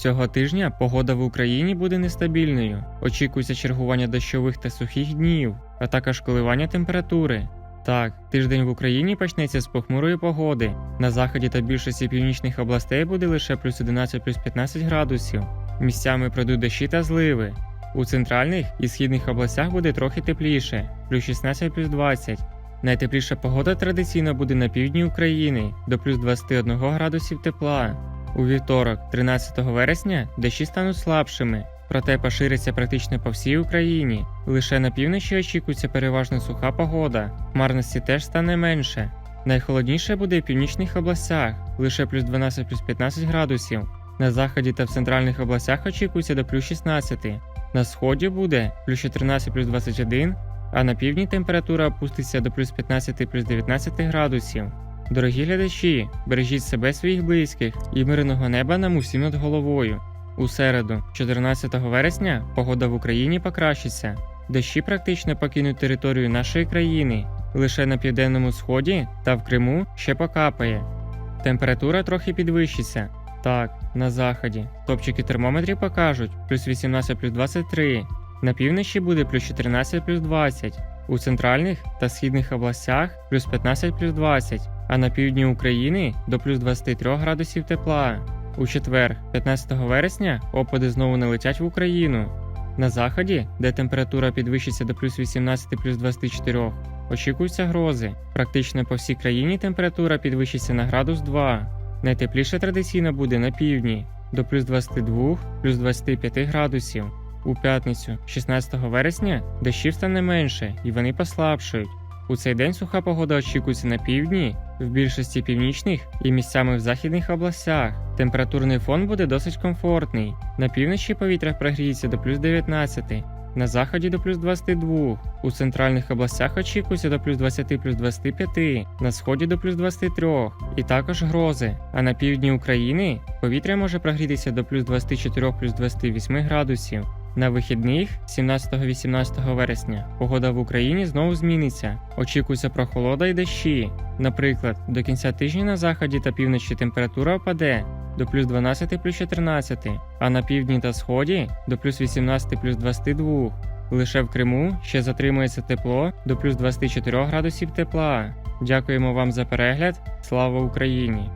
Цього тижня погода в Україні буде нестабільною. Очікується чергування дощових та сухих днів, а також коливання температури. Так, тиждень в Україні почнеться з похмурої погоди. На заході та більшості північних областей буде лише плюс 11 плюс 15 градусів. Місцями пройдуть дощі та зливи. У центральних і східних областях буде трохи тепліше, плюс 16 плюс 20. Найтепліша погода традиційно буде на півдні України до плюс 21 градусів тепла. У вівторок, 13 вересня, дощі стануть слабшими, проте поширяться практично по всій Україні. Лише на півночі очікується переважно суха погода, хмарності теж стане менше. Найхолодніше буде в північних областях, лише плюс 12 плюс 15 градусів. На заході та в центральних областях очікується до плюс 16. На сході буде плюс 14 плюс 21, а на півдні температура опуститься до плюс 15 плюс 19 градусів. Дорогі глядачі, бережіть себе своїх близьких і мирного неба нам усім над головою. У середу, 14 вересня, погода в Україні покращиться. Дощі практично покинуть територію нашої країни. Лише на південному сході та в Криму ще покапає. Температура трохи підвищиться. Так, на заході. Топчики термометрів покажуть плюс 18 плюс 23. На півночі буде плюс 14 плюс 20. У центральних та східних областях плюс 15 плюс 20, а на півдні України до плюс 23 градусів тепла. У четвер, 15 вересня, опади знову налетять в Україну. На заході, де температура підвищиться до плюс 18 плюс 24, очікуються грози. Практично по всій країні температура підвищиться на градус 2. Найтепліше традиційно буде на півдні до плюс 22 плюс 25 градусів. У п'ятницю, 16 вересня, дощів стане менше і вони послабшують. У цей день суха погода очікується на півдні, в більшості північних і місцями в західних областях. Температурний фон буде досить комфортний. На півночі повітря прогріється до плюс 19, на заході до плюс 22, у центральних областях очікується до плюс 20 плюс 25, на сході до плюс 23, і також грози. А на півдні України повітря може прогрітися до плюс 24 плюс 28 градусів. На вихідних 17-18 вересня погода в Україні знову зміниться. Очікується прохолода і дощі. Наприклад, до кінця тижня на заході та півночі температура впаде до плюс 12 плюс 14, а на півдні та сході до плюс 18 плюс 22. Лише в Криму ще затримується тепло до плюс 24 градусів тепла. Дякуємо вам за перегляд. Слава Україні!